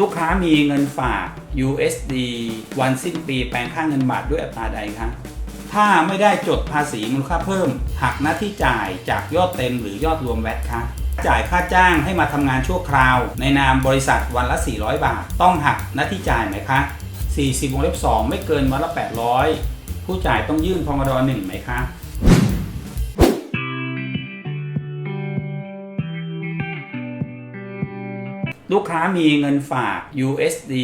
ลูกค้ามีเงินฝาก USD วันสิ้นปีแปลงค่าเงินบาทด้วยอัตราใดคะถ้าไม่ได้จดภาษีมูลค่าเพิ่ม หักหน้าที่จ่ายจากยอดเต็มหรือยอดรวมแวตคะจ่ายค่าจ้างให้มาทำงานชั่วคราว ในนามบริษัทวันละ 400 บาท ต้องหักหน้าที่จ่ายไหมคะ 40วงเล็บ2ไม่เกินวันละ 800 ผู้จ่ายต้องยื่นพมด1ไหมคะ ลูกค้ามีเงินฝาก USD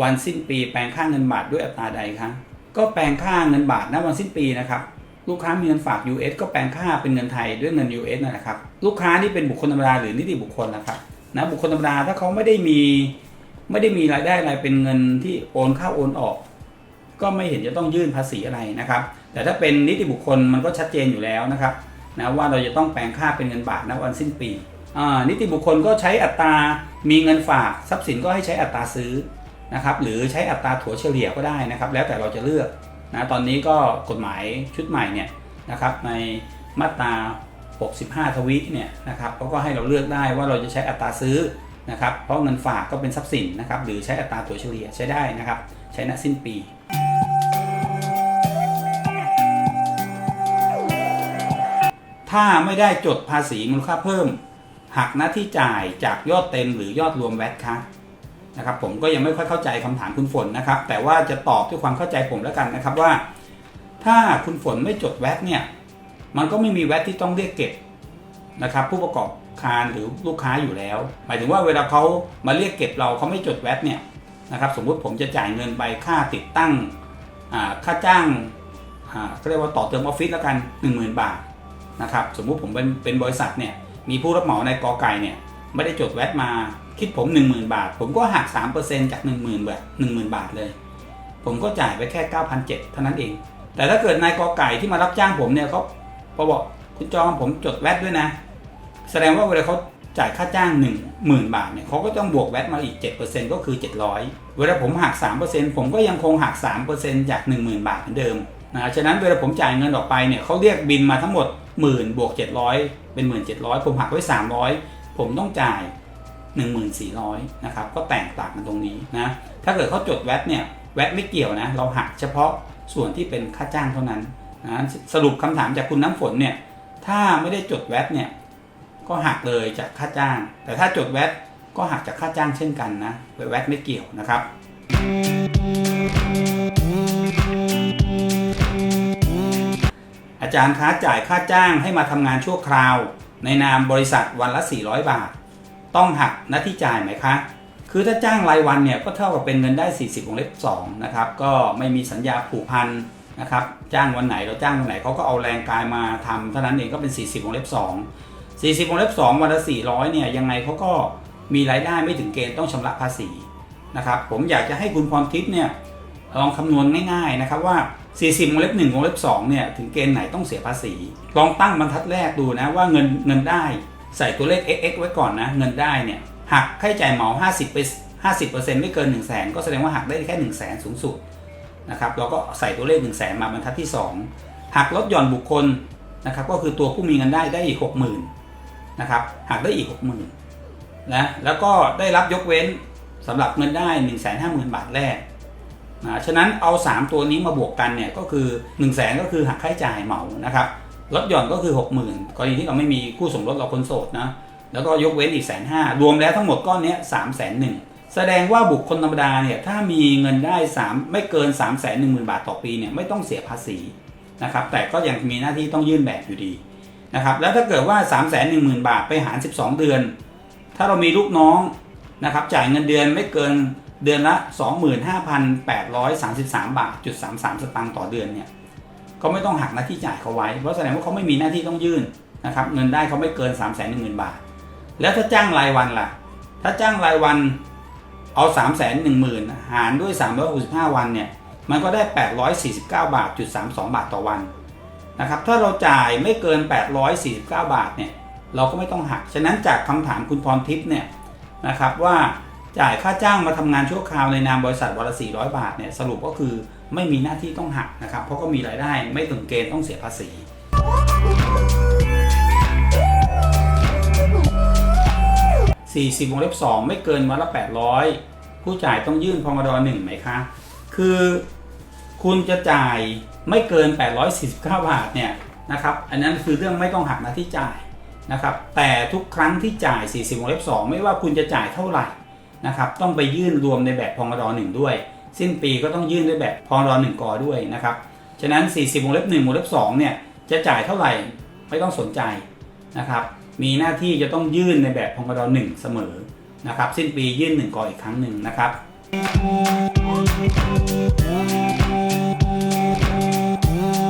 วันสิ้นปี แปลงค่าเงินบาทด้วยอัตราใดคะก็แปลงค่าเงินบาทณวันสิ้นปีนะครับลูกค้ามีเงินฝาก US ก็แปลงค่าเป็นเงินไทยด้วยเงิน US นั่นแหละครับ ลูกค้านี่เป็นบุคคลธรรมดาหรือนิติบุคคลนะครับนะบุคคลธรรมดาถ้าเขาไม่ได้มีไม่ได้มีรายได้อะไรเป็นเงินที่โอนเข้าโอนออก ก็ไม่เห็นจะต้องยื่นภาษีอะไรนะครับ แต่ถ้าเป็นนิติบุคคลมันก็ชัดเจนอยู่แล้วนะครับนะว่าเราจะต้องแปลงค่าเป็นเงินบาทณวันสิ้นปี นิติบุคคลก็ใช้อัตรามีเงินฝากทรัพย์สินก็ให้ใช้อัตราซื้อนะครับหรือใช้อัตราถัวเฉลี่ยก็ได้นะครับ แล้วแต่เราจะเลือกนะตอนนี้ก็กฎหมายชุดใหม่เนี่ยนะครับในมาตรา 65 ทวิเนี่ยนะครับเขาก็ให้เราเลือกได้ว่าเราจะใช้อัตราซื้อนะครับเพราะเงินฝากก็เป็นทรัพย์สินนะครับหรือใช้อัตราถัวเฉลี่ยใช้ได้นะครับ ใช้ณสิ้นปีถ้าไม่ได้จดภาษีมูลค่าเพิ่ม หักหน้าที่จ่ายจากยอดเต็มหรือยอดรวมแวตคะนะครับผมก็ยังไม่ค่อยเข้าใจคำถามคุณฝนนะครับ แต่ว่าจะตอบด้วยความเข้าใจผมแล้วกันนะครับว่า ถ้าคุณฝนไม่จดแวตเนี่ยมันก็ไม่มีแวตที่ต้องเรียกเก็บนะครับผู้ประกอบการหรือลูกค้าอยู่แล้ว หมายถึงว่าเวลาเขามาเรียกเก็บเราเขาไม่จดแวตเนี่ยนะครับสมมุติผมจะจ่ายเงินไปค่าติดตั้งอ่าค่าจ้างอ่าเขาเรียกว่าต่อเติมออฟฟิศแล้วกัน 10,000 บาทนะครับสมมุติผมเป็นเป็นบริษัทเนี่ย มีผู้รับเหมาในกอไก่เนี่ยไม่ได้จดแวตมาคิดผม 10,000 บาท ผมก็หัก 3%จาก 10,000บาท10,000 บาทเลย ผมก็จ่ายไปแค่ 9,700เท่านั้นเอง แต่ถ้าเกิดนายกอไก่ที่มารับจ้างผมเนี่ยเขาพอบอกคุณจอมผมจดแวตด้วยนะ แสดงว่าเวลาเขาจ่ายค่าจ้าง 10,000 บาทเนี่ยเขาก็ต้องบวกแวตมาอีก 7%ก็คือ 700 เวลาผมหัก 3%ผมก็ยังคงหัก 3%จาก 10,000 บาทเหมือนเดิม นะฉะนั้นเวลาผมจ่ายเงินออกไปเนี่ยเขาเรียกบินมาทั้งหมดหมื่นบวก700เป็น1,700ผมหักไว้300ผมต้องจ่าย 1,400นะครับก็แตกต่างกันตรงนี้นะถ้าเกิดเขาจดแวตเนี่ยแวตไม่เกี่ยวนะเราหักเฉพาะส่วนที่เป็นค่าจ้างเท่านั้นนะสรุปคำถามจากคุณน้ำฝนเนี่ยถ้าไม่ได้จดแวตเนี่ยก็หักเลยจากค่าจ้าง แต่ถ้าจดแวตก็หักจากค่าจ้างเช่นกันนะแวตไม่เกี่ยวนะครับ จารย์คะจ่ายค่าจ้างให้มาทำงานชั่วคราว ในนามบริษัทวันละ 400 บาท ต้องหักหน้าที่จ่ายไหมคะ คือถ้าจ้างรายวันเนี่ยก็เท่ากับเป็นเงินได้ 40วงเล็บ2นะครับก็ไม่มีสัญญาผูกพันนะครับจ้างวันไหนเราจ้างวันไหนเขาก็เอาแรงกายมาทำเท่านั้นเองก็เป็น 40วงเล็บ2 40วงเล็บ2วันละ 400เนี่ยยังไงเขาก็มีรายได้ไม่ถึงเกณฑ์ต้องชำระภาษีนะครับผมอยากจะให้คุณพรทิพย์เนี่ยลองคำนวณง่ายๆนะครับว่า 40วงเล็บ1วงเล็บ2เนี่ยถึงเกณฑ์ไหนต้องเสียภาษี ลองตั้งบรรทัดแรกดูนะว่าเงินเงินได้ใส่ตัวเลข xx ไว้ก่อนนะเงินได้เนี่ยหักค่าใช้จ่ายเหมา 50ไป50%ไม่เกิน 1 0 0 0 0แสนก็แสดงว่าหักได้แค่ 1 0 0 0 0แสนสูงสุดนะครับเราก็ใส่ตัวเลข 1 0 0 0 0แสนมาบรรทัดที่ 2 หักลดหย่อนบุคคลนะครับก็คือตัวผู้มีเงินได้ได้อีก 60,000นะครับหักได้อีก 60,000นะแล้วก็ได้รับยกเว้นสำหรับเงินได้ 1 5 0 0 0 0 บาทแรก นะฉะนั้นเอา 3 ตัวนี้มาบวกกันเนี่ยก็คือ 1 0 0 0 0แสนก็คือหักค่าใช้จ่ายเหมานะครับลดหย่อนก็คือ 60,000กรณีที่เราไม่มีคู่สมรสเราคนโสดนะแล้วก็ยกเว้นอีกแสนห้ารวมแล้วทั้งหมดก้อนนี้สามแสนหนึ่งแสดงว่าบุคคลธรรมดาเนี่ยถ้ามีเงินได้3ไม่เกิน3 1 0 0 0 0บาทต่อปีเนี่ยไม่ต้องเสียภาษีนะครับแต่ก็ยังมีหน้าที่ต้องยื่นแบบอยู่ดีนะครับแล้วถ้าเกิดว่า3 1 0 0 0 0บาทไปหาร 12 เดือน ถ้าเรามีลูกน้องนะครับจ่ายเงินเดือนไม่เกิน เดือนละ 25,833 บาทจุด33 สตางค์ต่อเดือนเนี่ยก็ไม่ต้องหักหน้าที่จ่ายเขาไว้ เพราะแสดงว่าเขาไม่มีหน้าที่ต้องยื่นนะครับเงินได้เขาไม่เกิน 3 1 0 0 0 0 บาท แล้วถ้าจ้างรายวันล่ะ ถ้าจ้างรายวันเอา3 1 0 0 0 0 หารด้วย 365 วันเนี่ยมันก็ได้ 849 บาทจุด32 บาทต่อวันนะครับถ้าเราจ่ายไม่เกิน 849 บาทเนี่ยเราก็ไม่ต้องหัก ฉะนั้นจากคำถามคุณพรทิพย์เนี่ยนะครับว่า จ่ายค่าจ้างมาทำงานชั่วคราวในนามบริษัทวันละ400 บาทเนี่ยสรุปก็คือไม่มีหน้าที่ต้องหักนะครับ เพราะก็มีรายได้ไม่ถึงเกณฑ์ต้องเสียภาษี40วงเล็บ2ไม่เกินวันละ 800 ผู้จ่ายต้องยื่นพงดหนึ่งไหมคะ คือคุณจะจ่ายไม่เกิน 849 บาทเนี่ยนะครับอันนั้นคือเรื่องไม่ต้องหักหน้าที่จ่ายนะครับแต่ทุกครั้งที่จ่าย 40วงเล็บ2ไม่ว่าคุณจะจ่ายเท่าไหร่ นะครับต้องไปยื่นรวมในแบบพงรอหนึ่งด้วย สิ้นปีก็ต้องยื่นด้วยแบบพงรอหนึ่งกอด้วยนะครับฉะนั้น 40วงเล็บ1วงเล็บ2เนี่ยจะจ่ายเท่าไหร่ไม่ต้องสนใจนะครับมีหน้าที่จะต้องยื่นในแบบพงรอหนึ่งเสมอนะครับสิ้นปียื่นหนึ่งกออีกครั้งหนึ่งนะครับ